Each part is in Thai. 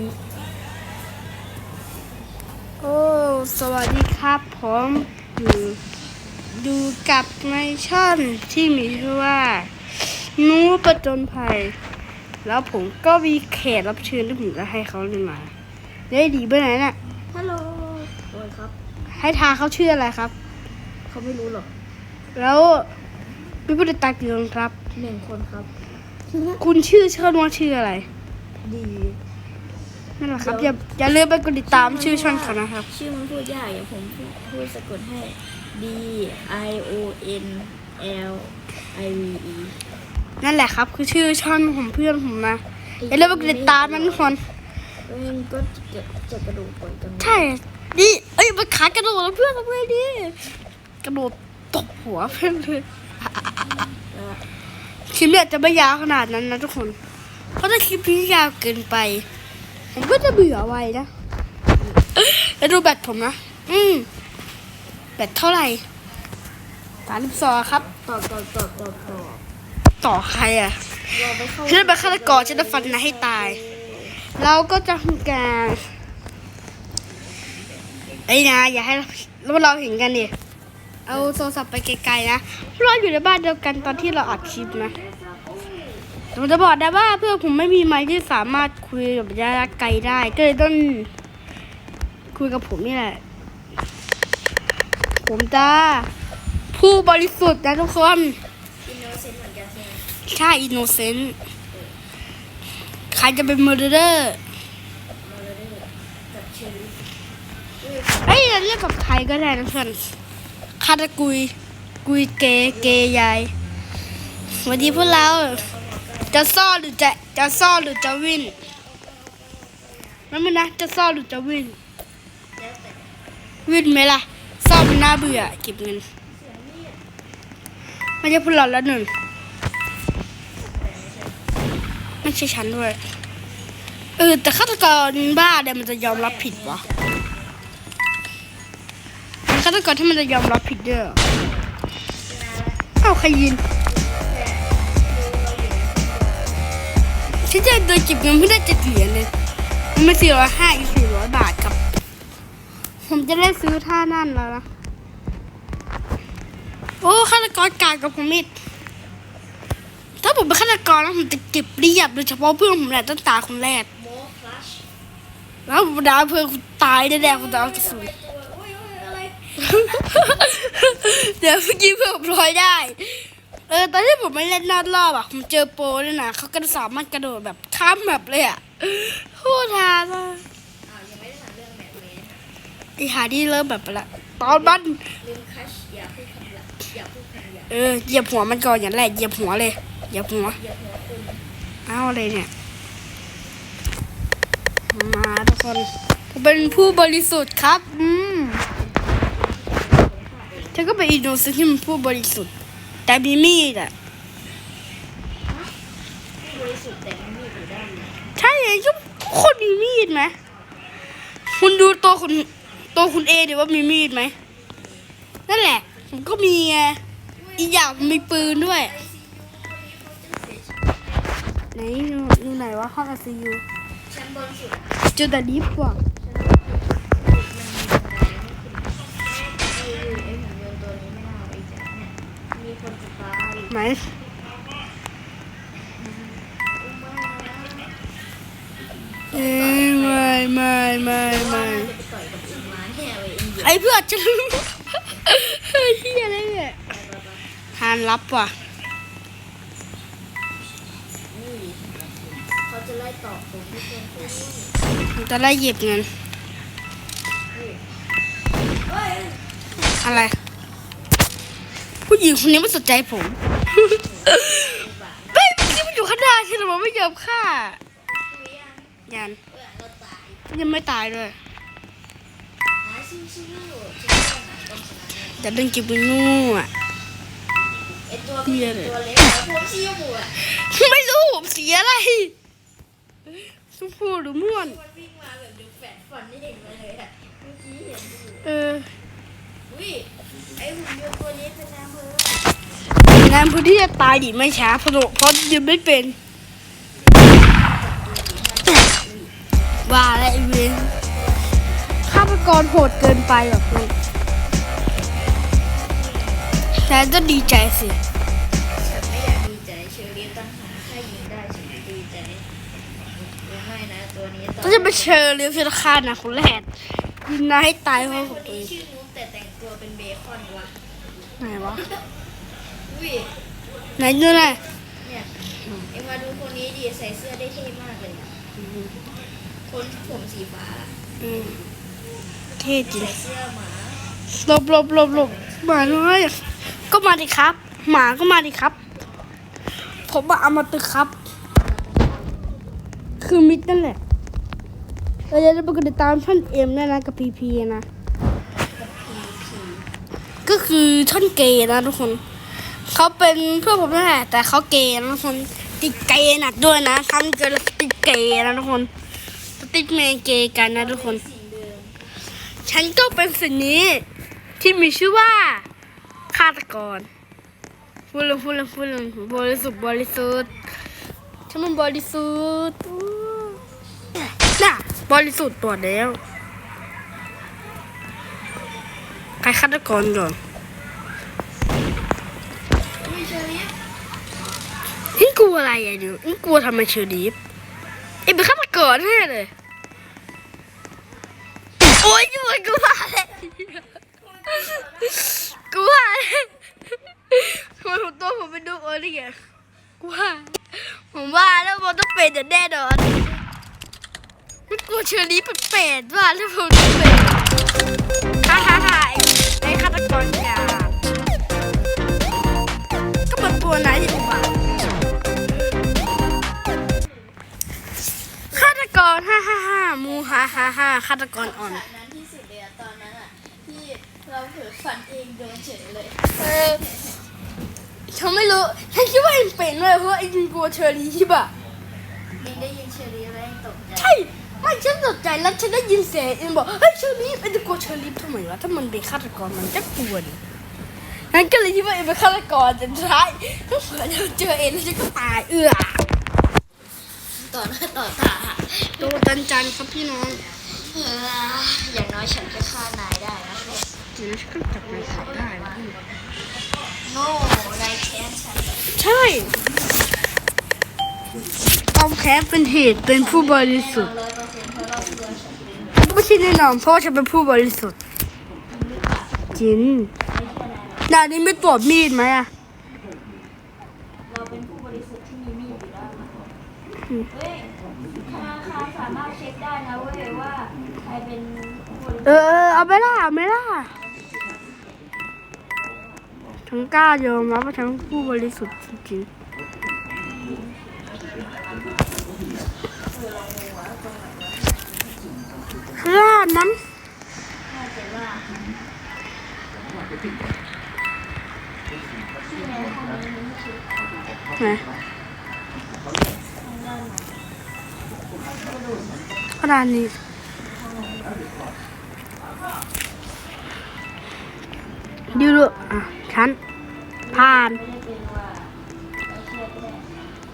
นี้โอ้ สวัสดีครับ ผมอยู่ดูกับในช่องที่มีชื่อว่าหนูประจนภัย แล้วผมก็มีแขกรับเชิญที่ผมจะให้เขาเลยมาได้ดีไปไหนน่ะฮัลโหลโอ้ยครับ ให้ทาเขาชื่ออะไรครับ เขาไม่รู้หรอกแล้วมีผู้ติดตามกี่คนครับ หนึ่งคนครับ คุณชื่อเชิญว่าชื่ออะไร ดี นั่นแหละครับอย่าอย่าลืมไปกดติดตามชื่อช่องเขานะครับ ชื่อมันพูดยากอย่างผมพูดพูดสะกดให้ D I O N L I V E นั่นแหละครับ คือชื่อช่องของเพื่อนผมนะอย่าลืมไปกดติดตามมันทุกคนมันก็จะจะกระดูกก่อนจังใช่นี่เอ้ยมันขากระโดดแล้วเพื่อนทำไงดีกระโดดตบหัวเพื่อนเลยแล้วคลิปเนี่ยจะไม่ยาวขนาดนั้นนะทุกคน เพราะถ้าคลิปนี้ยาวเกินไป ผมก็จะเบื่อไวนะแล้วดูแบตผมนะ อืม แบตเท่าไหร่สามสิบสองครับ ต่อต่อต่อต่อต่อต่อใครอะเราไปเข้าฉันเป็นฆาตกรฉันจะฟันนายให้ตาย เราก็จะทำการไอ้ยนะ อย่าให้เราเราเห็นกันดิเอาโทรศัพท์ไปไกลๆนะเพราะเราอยู่ในบ้านเดียวกันตอนที่เราอัดคลิปนะ ผมจะบอกนะว่าเพื่อนผมไม่มีไมค์ที่สามารถคุยกับระยะไกลได้ ก็เลยต้องคุยกับผมนี่แหละ ผมจะผู้บริสุทธิ์นะทุกคนอินโนเซนต์เหมือนกันใช่ไหมใช่อินโนเซนต์ใครจะเป็นมอร์เดอร์เราเลยได้กับเชอรี่เอ้ยเรียกกับใครก็ได้นะเพื่อนคาตะกุย กุยเกเกยายวันนี้พวกเรา จะซ่อนหรือจะจะซ่อนหรือจะวิ่งนั่นมันนะจะซ่อนหรือจะวิ่งวิ่งไหมล่ะซ่อนมันน่าเบื่อเก็บเงินไม่ใช่พวกเราแล้วหนึ่งไม่ใช่ฉันด้วยเออแต่ฆาตกรบ้าเนี่ยมันจะยอมรับผิดวะฆาตกรที่มันจะยอมรับผิดเด้วยเหรอเอ้าใครยิน ฉันจะโดนจิบเงินเพื่อได้เจ็ดเหรียญเลยมันไม่สี่ร้อยห้าอีกสี่ร้อยบาทครับ ผมจะได้ซื้อท่านั่นแล้วนะ โอ้ฆาตกรกายกับผมอีกถ้าผมเป็นฆาตกรแล้วผมจะเก็บเรียบโดยเฉพาะเพื่อนผมแหละตั้งตาคนแรกโมคลัชแล้วผมด่าเพื่อนคุณตายแน่ๆคุณจะเอากระสุนโอ้ยโอ้ยอะไรเดี๋ยวเมื่อกี้เพื่อนผมลอยได้เออตอนที่ผมไม่เล่นนอดรอบอะผมเจอโปรด้วยนะเขาก็สามารถกระโดดแบบข้ามแบบเลยอะโคตรฮาเลยอ้าวยังไม่ได้ถามเรื่องแมทเลยนะคะไอหาที่เริ่มแบบไปละตอนมันลืมคัชอย่าพูดคำหยาบอย่าพูดคำหยาบเออเหยียบหัวมันก่อนอย่างแรกเหยียบหัวเลยเหยียบหัวอย่าหัวคุณเอาเลยเนี่ย มาทุกคนผมเป็นผู้บริสุทธิ์ครับ อืมเธอก็เป็นอีโนซึ่งที่มันผู้บริสุทธิ์ แต่มีมีดอะบริสุทธิ์แต่ไม่มีอยู่ด้านใช่ไงทุกคนมีมีดไหมคุณดูตัวคุณตัวคุณเอเดี๋ยวว่ามีมีดไหมนั่นแหละผมก็มีไงอีกอย่างมมีปืนด้วยไหนอยู่ไหนวะห้องไอซียูชั้นบนสุดดิฟต์ว่ะ ไหนเอ้ยไม่ไม่ไม่ไม่จะไปต่อยกับอีกม้าแห่ไว้เองเดี๋ยวไอเพื่อนจะรู้เฮ้ยเฮียอะไรเนี่ยทานรับว่ะนี่เขาจะไล่ตอบตรงที่เพื่อนพูดผมจะไล่หยิบเงินเฮ้ยอะไร ผู้หญิงคนนี้ไม่สนใจผมไม่ เมื่อกี้มันอยู่ข้างหน้าฉันแต่มันไม่ยอมฆ่าคุยยังยันเออเราตายยังไม่ตายด้วยหาชิวชิวชิวชิวหาต้องชนะเนี่ยแต่เรื่องเก็บเงินงูอะไอตัวผู้หญิงตัวเล็กอะพวกชิวอะไม่รู้ผมเสียอะไรชมพูหรือม่วงมันวิ่งมาแบบดูแฟดฟันนี่เห็นมาเลยอะเมื่อกี้เห็นอยู่เอออุ้ยไอหุ่นยนต์ตัวนี้เป็นนางเภอ งานพื้นที่จะตายดิไม่ช้าเพราะเพราะยืนไม่เป็นว่าและไอเวนฆาตกรโหดเกินไปแบบนี้แต่จะดีใจสิฉันไม่อยากดีใจเชอรี่ตั้งหาถ้ายิงได้ฉันจะดีใจหรือไม่นะตัวนี้ตอก็จะไปเชิญเรียกพิธคานะคนแรกยิงนายให้ตายเพราะคผมนเอนี้งชื่อนุ๊กแต่แต่งตัวเป็นเบคอนวะไหนวะ อุ้ยไหนดูหน่อยเนี่ยเอ็งมาดูคนนี้ดิใส่เสื้อได้เท่มากเลยอะคนผมสีฟ้าอืมเท่จริงใส่เสื้อหมาหลบหลบหลบหลบหมาน้อยก็มาดิครับ หมาก็มาดิครับ ผมมาเอามาตึกครับ คือมิดนั่นแหละเราจะได้ไปกดติดตามช่องเอ็มด้วยนะกับพีพีนะ ก็คือช่อนเกย์นะทุกคน เขาเป็นเพื่อนผมนั่นแหละแต่เขาเกย์นะทุกคนติดเกย์หนักด้วยนะทำเกินแล้วก็ติดเกย์นะทุกคนติดเมนเกย์กันนะทุกคน ฉันก็เป็นสิ่งนี้ ที่มีชื่อว่าฆาตกรพูดเลยพูดเลยพูดเลยบริสุทธิ์บริสุทธิ์ฉันมันบริสุทธิ์น่ะบริสุทธิ์ตัวแล้วใครฆาตกรก่อน วอะไรอะเดี๋ยวนี่กลัวทำไมเชอรีฟเอ็มเป็นฆาตกรแน่เลย โอ๊ยอยู่กูว่าเลยกูว่าเลยทำไมผมตัวผมเป็นดูโอ้นี่ไงกูว่าผมว่าแล้วมันต้องเป็นแน่นอนนี่กลัวเชอรีฟเป็นเป็ดว่าแล้วผมต้องเป็นฮ่าฮ่าฮ่าไอ้ฆาตกรยาก็มันตัวไหนที่ กรฮ่าฮ่าฮ่ามูฮ่าฮ่าฮ่าฆาตกรอ่อนฉากนั้นที่สุดเลยอะตอนนั้นอะที่เราเผลอฝันเองโดนเฉยเลยเออฉันไม่รู้ฉันคิดว่าเอ็งเป็นเลยเพราะว่าเอ็งกลัวเชอรี่ใช่ปะเองได้ยินเชอรี่แล้วเองตกใจใช่ไม่ฉันตกใจแล้วฉันได้ยินเสียงเอ็งบอกเฮ้ยเชอรี่เอ็งจะกลัวเชอรี่ทำไมวะถ้ามันเป็นฆาตกรมันจะกลัวดิงั้นก็เลยคิดว่าเอ็งเป็นฆาตกรจนท้ายถ้าเผื่อเราเจอเอ็งแล้วฉันก็ตายเอื้อ ต่อหน้าต่อตาโดนจันจันครับพี่น้องเอออย่างน้อยฉันก็ฆ่านายได้นะเนี่ยเดี๋ยวนะฉันก็จับมันขายได้นะพี่โง่นายแค้นฉันใช่ความแค้นเป็นเหตุเป็นผู้บริสุทธิ์ร้อยเปอร์เซ็นต์เพราะเราตัวฉันเป็นไม่ใช่แน่นอนเพราะว่าฉันเป็นผู้บริสุทธิ์จริงด่านนี้ไม่ตรวจมีดไหมอะ เราเป็นผู้บริสุทธิ์ที่มีมีดอยู่แล้วนะ เฮ้ยธนาคารสามารถเช็คได้นะเว้ยว่าใครเป็นผู้บริสุทธิ์เออ เอาไปล่ะเอาไปล่ะฉันกล้ายอมรับว่าฉันเป็นผู้บริสุทธิ์จริงๆคือร้านนั้นน่าจะว่าที่ในห้องไหน กระดานนี้ดูดูอะฉันผ่าน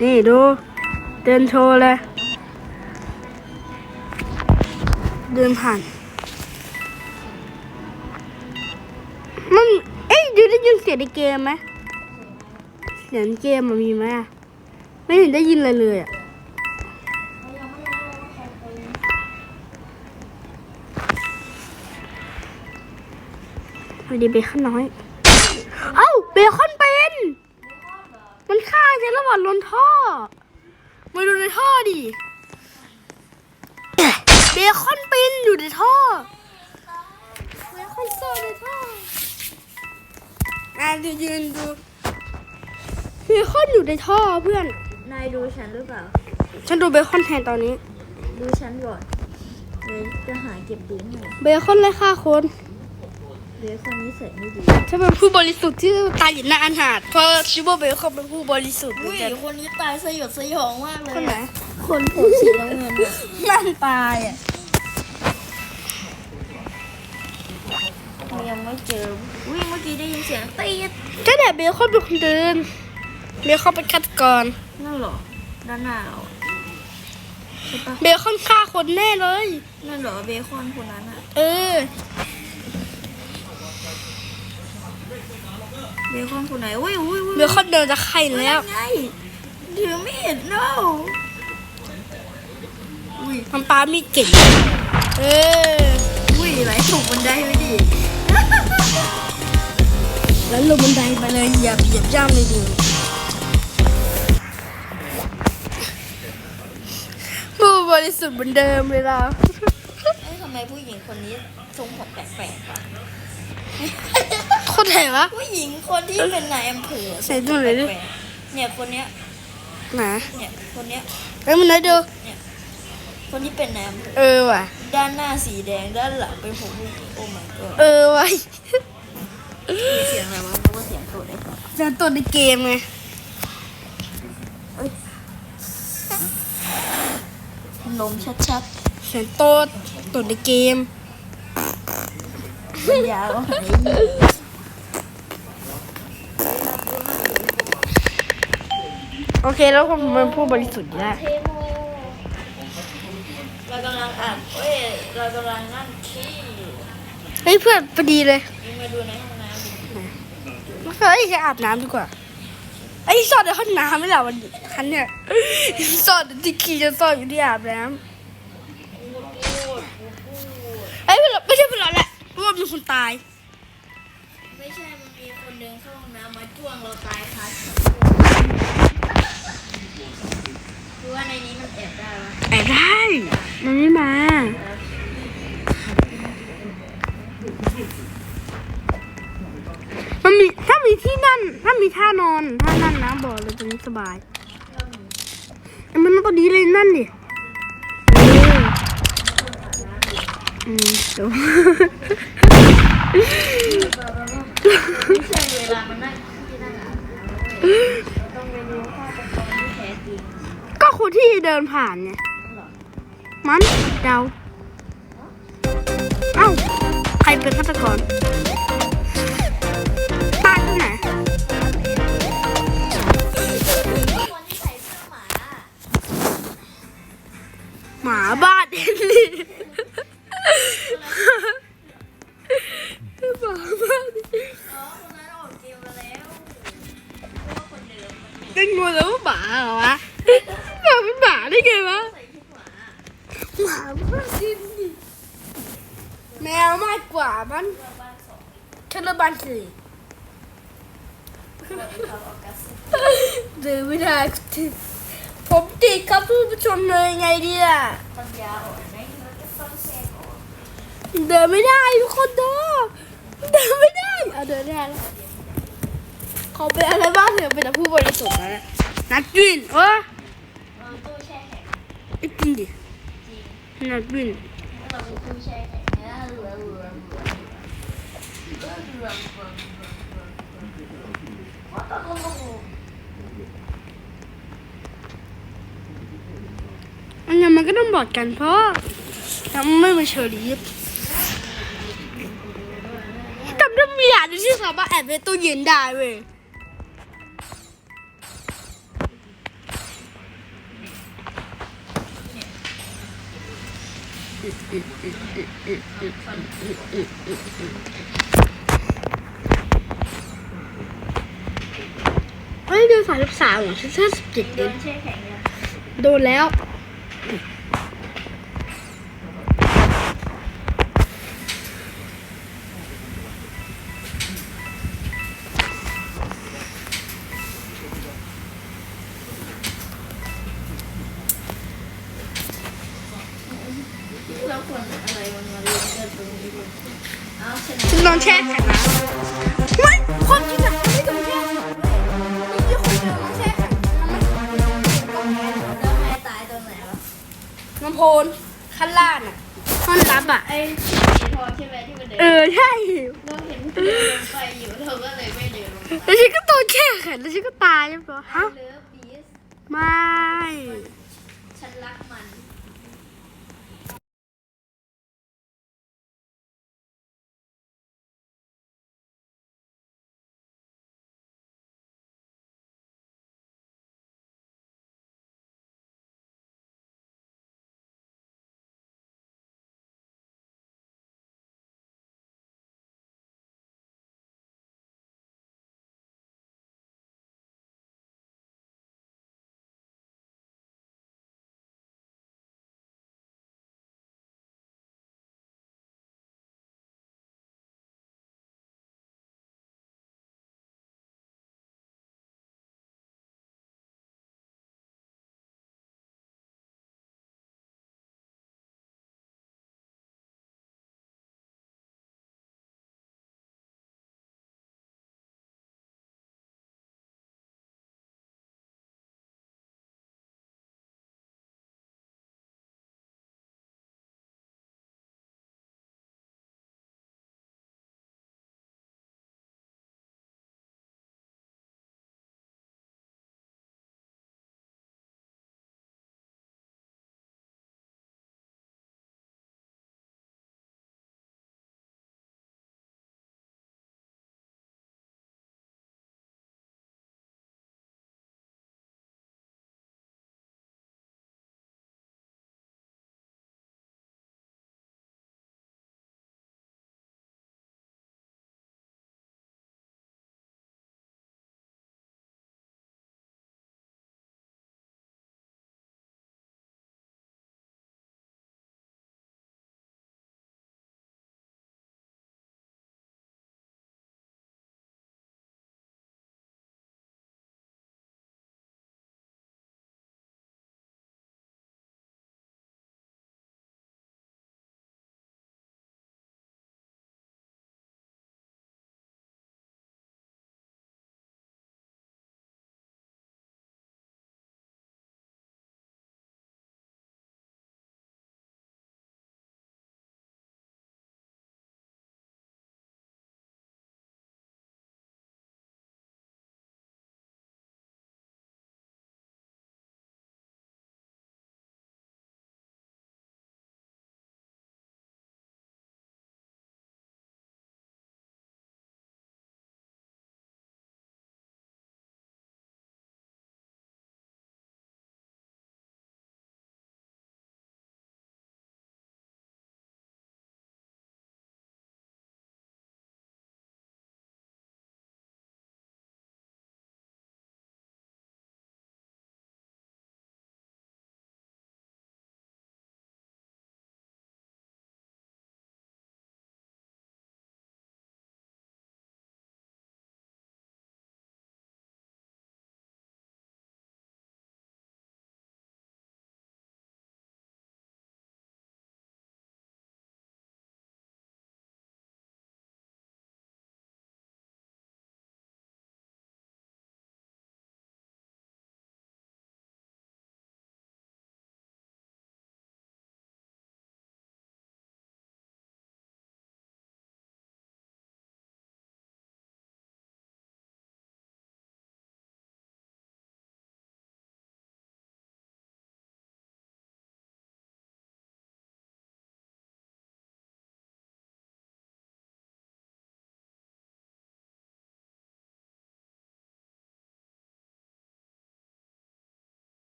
นี่ดู เดินโชว์เลย เดินผ่าน มัน เอ้ยดูได้ยินเสียงในเกมไหม เสียงเกมมันมีไหมไม่เห็นได้ยินอะไรเลยอะ สวัสดีเบคอนน้อย เอ้าเบคอนเป็น มันฆ่าฉันระหว่างลนท่อ มาดูในท่อดิ เบคอนเป็นอยู่ในท่อ เบคอนซ่อนในท่ออะเดี๋ยวยืนดูเบคอนอยู่ในท่อเพื่อน นายดูฉันหรือเปล่า ฉันดูเบคอนแทนตอนนี้ ดูฉันก่อนเลยจะหาเก็บปืนให้เบคอนไล่ฆ่าคน เดี๋ยวคนนี้ใส่ไม่ดีฉันเป็นผู้บริสุทธิ์ที่ตายอยู่หน้าอาหารเพราะชิบเบคอนเป็นผู้บริสุทธิ์อุ้ยแต่คนนี้ตายสยดสยองมากเลยคนไหนคนผมสีน้ำเงินอะนั่นตายอะยังไม่เจออุ้ยเมื่อกี้ได้ยินเสียงตีดก็แต่เบคอนเป็นคนเดินเบคอนเป็นฆาตกรนั่นเหรอด้านหน้าเราใช่ปะเบคอนฆ่าคนแน่เลยนั่นเหรอเบคอนคนนั้นอะเออ เบคอนคนไหนอุ้ยอุ้ยอุ้ยเบคอนเดินจะไข่แล้วไงถือมีด no อุ้ยมันปามีดเก่งเอออุ้ยไหลตกบันไดไปดิแล้วลงบันไดไปเลยเหยียบเหยียบย่ำเลยดิผู้บริสุทธิ์เหมือนเดิมเลยเราเอ้ยทำไมผู้หญิงคนนี้ทรงผมแปลกๆอะโคตรแถวะ ผู้หญิงคนที่เป็นนายอำเภอใส่ดูหน่อยดิ แปลกๆเนี่ยคนเนี้ยไหนเนี่ยคนเนี้ย เอ้ยมันไหนดูคนที่เป็นนายอำเภอเออว่ะ ด้านหน้าสีแดงด้านหลังเป็นผมผู้หญิงโอ้ my god เออว่ะมีเสียงอะไรวะนึกว่าเสียงตัวเล็กจะตัวในเกมไงนมชัดเสียงโตัวตัวในเกมๆมัน ยาวโอเคแล้วผมเป็นผู้บริสุทธิ์แล้วเทโมเรากำลังอ่านเอ้ย เรากำลังนั่งขี้อยู่เฮ้ยเพื่อนพอดีเลยนี่มาดูในห้องน้ำเฮ้ยแค่อาบน้ำดีกว่าไอ้ยสอดในห้องน้ำไม่เหรอวันนี้คันเนี่ยสอดที่ขี่จะสอดอยู่ที่อาบน้ำเอ้ยไม่หรอกไม่ใช่เป็นเราแหละเพราะว่ามีคนตาย ไม่ใช่มันมีคนเดินเข้าห้องน้ำมาจ้วงเราตายค่ะคือว่าในนี้มันแอบได้ปะแอบได้ มันไม่มา มันมีถ้ามีที่นั่น ถ้ามีท่านอนท่านั่นนะบอกเลยตรงนี้สบายไอ้มันนั่งตรงนี้เลยนั่นดิ อืมดูก็คนที่เดินผ่านไงเหรอมันเดา เอ้า ใครเป็นฆาตกรตาที่ใส่เสื้อหมาหมาบ้านเอลลี่ เป็นงูแล้วหมาเหรอวะหมาเป็นหมาได้ไงวะหมาหมาบ้านดินดิแมวมากกว่ามันเพื่อบ้านสองฉันระบานสี่ดีครับออกัสเดินไม่ได้ผมติดครับผู้ผู้ชมเลยไงดีล่ะปัญญาอ่อนไหมเราจะเดินไม่ได้ทุกคนดินเดินไม่ได้เอาเดินได้แล้ว เขาเป็นอะไรบ้างเถอะเป็นแต่ผู้บริสุทธิ์นะนัดวินเออตู้แช่แข็งไอ้จริงดินัดวินเราเป็นตู้แช่แข็งเนี่ยเหลือเหลือเหลือเหลือเหลือเหลือว่าตกลงอันนี้มันก็ต้องบอกกันเพราะยังไม่มาเชอรี่จำได้มีอย่างหนึงที่สามารถแอบในตู้เย็นได้เว้ย เฮ้ยเดือนสามสิบสามเหรอฉันแค่สิบเจ็ดโดเองนแช่แข็งเนี่ยโดนแล้ว ไม่ ฉันรักมัน